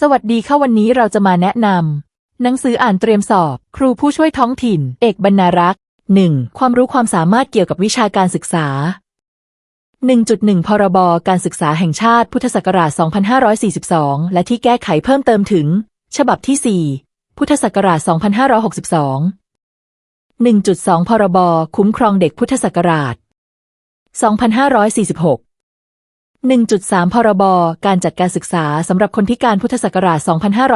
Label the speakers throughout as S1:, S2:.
S1: สวัสดีค่ะวันนี้เราจะมาแนะนำหนังสืออ่านเตรียมสอบ ครูผู้ช่วยท้องถิ่น เอกบรรณารักษ์ 1. ความรู้ความสามารถเกี่ยวกับวิชาการศึกษา 1.1 พรบ การศึกษาแห่งชาติพุทธศักราช 2542 และที่แก้ไขเพิ่มเติมถึง ฉบับที่ 4 พุทธศักราช 2562 1.2 พรบ คุ้มครองเด็กพุทธศักราช 2546 1.3 พรบ การจัดการศึกษาสำหรับคนพิการพุทธศักราช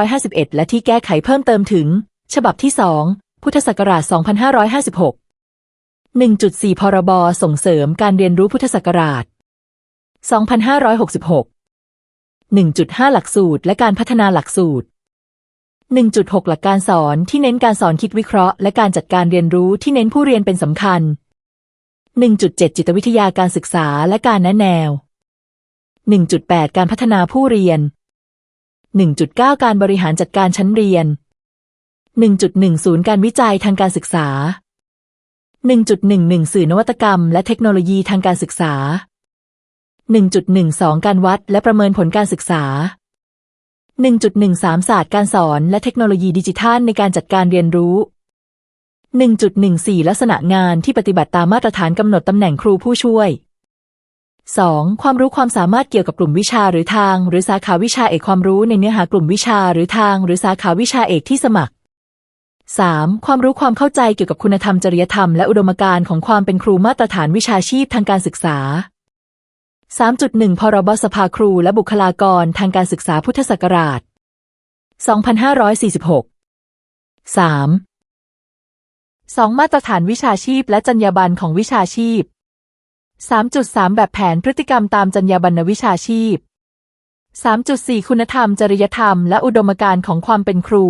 S1: 2551 และที่แก้ไขเพิ่มเติมถึง ฉบับที่ 2 พุทธศักราช 2556 1.4 พรบ ส่งเสริมการเรียนรู้พุทธศักราช 2566 1.5 หลักสูตร และการพัฒนาหลักสูตร 1.6 หลักการสอนที่เน้นการสอนคิดวิเคราะห์ และการจัดการเรียนรู้ที่เน้นผู้เรียนเป็นสำคัญ 1.7 จิตวิทยาการศึกษาและการแนะแนว 1.8 การพัฒนาผู้เรียน 1.9 การบริหารจัดการชั้นเรียน 1.1ศูนย์การวิจัยทางการศึกษา 1.11 สื่อนวัตกรรม และเทคโนโลยีทางการศึกษา 1.12 การวัดและประเมินผลการศึกษา 1.13 ศาสตร์การสอนและเทคโนโลยีดิจิทัลในการจัดการเรียนรู้ 1.14 ลักษณะงานที่ปฏิบัติตามมาตรฐานกำหนดตำแหน่งครูผู้ช่วย 2. ความรู้ความสามารถเกี่ยวกับกลุ่มวิชาหรือทาง หรือสาขาวิชาเอกความรู้ในเนื้อหากลุ่มวิชาหรือทาง หรือสาขาวิชาเอกที่สมัคร 3. ความรู้ความเข้าใจเกี่ยวกับคุณธรรมจริยธรรมและอุดมการณ์ของความเป็นครูมาตรฐานวิชาชีพทางการศึกษา 3.1 พรบสภาครูและบุคลากรทางการศึกษาพุทธศักราช 2546 3. 2 มาตรฐานวิชาชีพและจรรยาบรรณของวิชาชีพ 3.3 แบบแผนพฤติกรรมตามจรรยาบรรณวิชาชีพ 3.4 คุณธรรม จริยธรรม และอุดมการณ์ของความเป็นครู